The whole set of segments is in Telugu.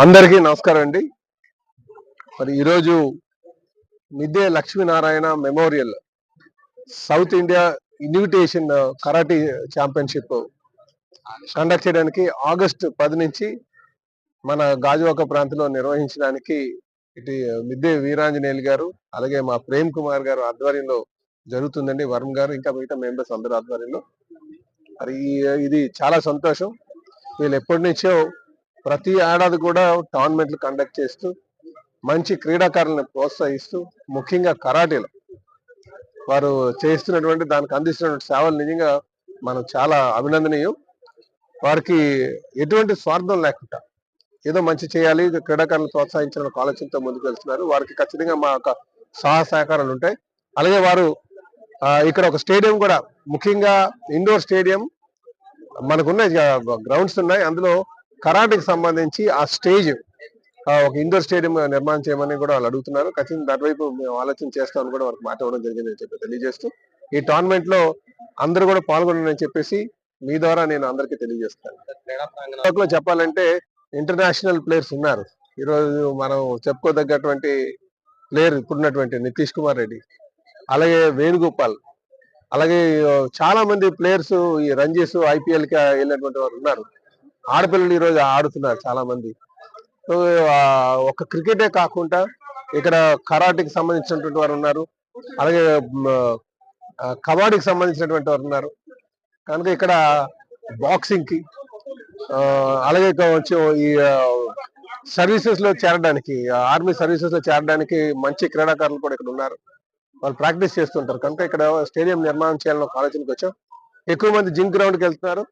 అందరికీ నమస్కారం అండి. మరి ఈరోజు Midde Lakshminarayana memorial South India invitation karate championship conduct చేయడానికి ఆగస్టు పది నుంచి మన గాజువాక ప్రాంతంలో నిర్వహించడానికి ఇటు మిద్దే వీరాంజనేయులు గారు అలాగే మా ప్రేమ్ కుమార్ గారు ఆధ్వర్యంలో జరుగుతుందండి. వరుణ్ గారు ఇంకా మిగతా మెంబర్స్ అందరు ఆధ్వర్యంలో. మరి ఇది చాలా సంతోషం. వీళ్ళు ఎప్పటి నుంచో ప్రతి ఏడాది కూడా టోర్నమెంట్లు కండక్ట్ చేస్తూ మంచి క్రీడాకారులను ప్రోత్సహిస్తూ ముఖ్యంగా కరాటీలో వారు చేస్తున్నటువంటి దానికి అందిస్తున్నటువంటి సేవలు నిజంగా మనం చాలా అభినందనీయం. వారికి ఎటువంటి స్వార్థం లేకుండా ఏదో మంచి చేయాలి క్రీడాకారులను ప్రోత్సహించాలని ఒక ఆలోచనతో ముందుకు వెళ్తున్నారు. వారికి ఖచ్చితంగా మా యొక్క సహాయ సహకారాలు ఉంటాయి. అలాగే వారు ఇక్కడ ఒక స్టేడియం కూడా ముఖ్యంగా ఇండోర్ స్టేడియం మనకున్న గ్రౌండ్స్ ఉన్నాయి. అందులో కరాటేకి సంబంధించి ఆ స్టేజ్ ఒక ఇండోర్ స్టేడియం నిర్మాణం చేయమని కూడా వాళ్ళు అడుగుతున్నారు. ఖచ్చితంగా అటువైపు మేము ఆలోచన చేస్తామని కూడా వారికి మాట ఇవ్వడం జరిగిందని చెప్పి తెలియజేస్తూ ఈ టోర్నమెంట్లో అందరూ కూడా పాల్గొనని చెప్పేసి మీ ద్వారా నేను అందరికీ తెలియజేస్తాను చెప్పాలంటే ఇంటర్నేషనల్ ప్లేయర్స్ ఉన్నారు. ఈరోజు మనం చెప్పుకోదగ్గటువంటి ప్లేయర్ ఇప్పుడున్నటువంటి నితీష్ కుమార్ రెడ్డి అలాగే వేణుగోపాల్ అలాగే చాలా మంది ప్లేయర్స్ ఈ రంజీస్ ఐపీఎల్కి వెళ్ళినటువంటి వారు ఉన్నారు. ఆడపిల్లలు ఈరోజు ఆడుతున్నారు చాలా మంది ఒక క్రికెటే కాకుండా ఇక్కడ కరాటేకి సంబంధించినటువంటి వారు ఉన్నారు. అలాగే కబడ్డీకి సంబంధించినటువంటి వారు ఉన్నారు. కనుక ఇక్కడ బాక్సింగ్కి అలాగే వచ్చి ఈ సర్వీసెస్లో చేరడానికి ఆర్మీ సర్వీసెస్లో చేరడానికి మంచి క్రీడాకారులు కూడా ఇక్కడ ఉన్నారు. వాళ్ళు ప్రాక్టీస్ చేస్తుంటారు. కనుక ఇక్కడ స్టేడియం నిర్మాణం చేయాలని ఒక ఆలోచనకి వచ్చాం. ఎక్కువ మంది జిమ్ గ్రౌండ్కి వెళ్తున్నారు.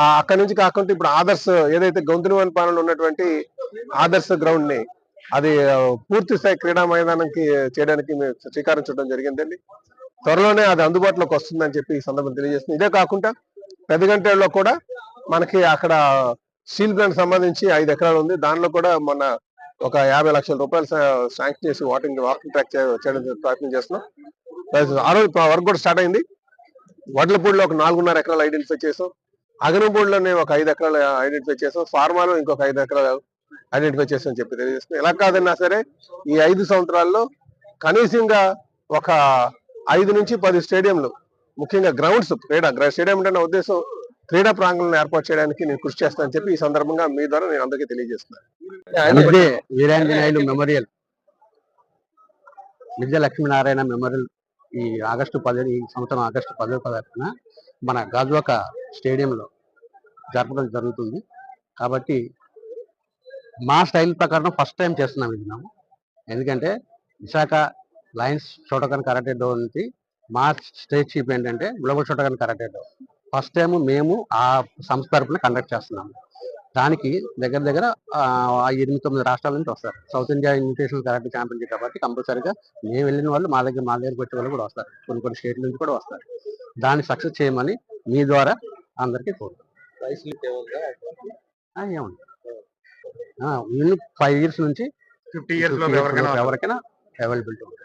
ఆ అక్కడ నుంచి కాకుండా ఇప్పుడు ఆదర్శ్ ఏదైతే గొంతునివన్ పాలనలో ఉన్నటువంటి ఆదర్శ్ గ్రౌండ్ని అది పూర్తి స్థాయి క్రీడా మైదానానికి చేయడానికి మేము శ్రీకారం చుట్టడం జరిగిందండి. త్వరలోనే అది అందుబాటులోకి వస్తుందని చెప్పి ఈ సందర్భం తెలియజేస్తుంది. ఇదే కాకుండా పెద్దగంటలో కూడా మనకి అక్కడ స్టీల్ ప్లాంట్ సంబంధించి ఐదు ఎకరాలు ఉంది. దానిలో కూడా మొన్న ఒక యాభై లక్షల రూపాయలు శాంక్షన్ చేసి వాకింగ్ వాకింగ్ ట్రాక్ చేయడం ప్రయత్నం చేస్తున్నాం. ఆ రోజు వర్క్ కూడా స్టార్ట్ అయింది. వడ్లపూడిలో ఒక నాలుగున్నర ఎకరాలు ఐడెంటిఫై చేసాం. అగనపూడిలోనే ఒక ఐదు ఎకరాలు ఐడెంటిఫై చేసాం. ఫార్మాలో ఇంకొక ఐదు ఎకరాలు ఐడెంటిఫై చేసామని చెప్పి తెలియజేస్తున్నాం. ఎలా కాదన్నా సరే ఈ ఐదు సంవత్సరాల్లో కనీసంగా ఒక ఐదు నుంచి పది స్టేడియంలు ముఖ్యంగా గ్రౌండ్స్ క్రీడా స్టేడియం అంటే నా ఉద్దేశం క్రీడా ప్రాంగణం ఏర్పాటు చేయడానికి నేను కృషి చేస్తానని చెప్పి ఈ సందర్భంగా మీ ద్వారా నేను అందరికీ తెలియజేస్తున్నాను. వీరాంజనేయులు మెమోరియల్. మిద్దె లక్ష్మీనారాయణ మెమోరియల్ ఈ ఆగస్టు పది ఈ సంవత్సరం ఆగస్టు పదో తారీఖున మన గాజువాక స్టేడియంలో జరపడం జరుగుతుంది. కాబట్టి మా స్టైల్ ప్రకారం ఫస్ట్ టైం చేస్తున్నాం ఇది మేము. ఎందుకంటే Visakha lions Shotokan karate do నుంచి మా స్టేట్ చీఫ్ ఏంటంటే global Shotokan karate do first time మేము ఆ సంస్థ తరపున కండక్ట్ చేస్తున్నాము. దానికి దగ్గర దగ్గర ఎనిమిది తొమ్మిది రాష్ట్రాల నుంచి వస్తారు. South India invitational karate championship కాబట్టి కంపల్సరీగా మేము వెళ్ళిన వాళ్ళు మా దగ్గర మా దగ్గరకు వచ్చే వాళ్ళు కూడా వస్తారు. కొన్ని కొన్ని స్టేట్ల నుంచి కూడా వస్తారు. దాన్ని సక్సెస్ చేయమని మీ ద్వారా అందరికీ ఏముంది ఫైవ్ ఇయర్స్ నుంచి ఫిఫ్టీ ఇయర్స్ ఎవరికైనా అవైలబిలిటీ ఉంటుంది.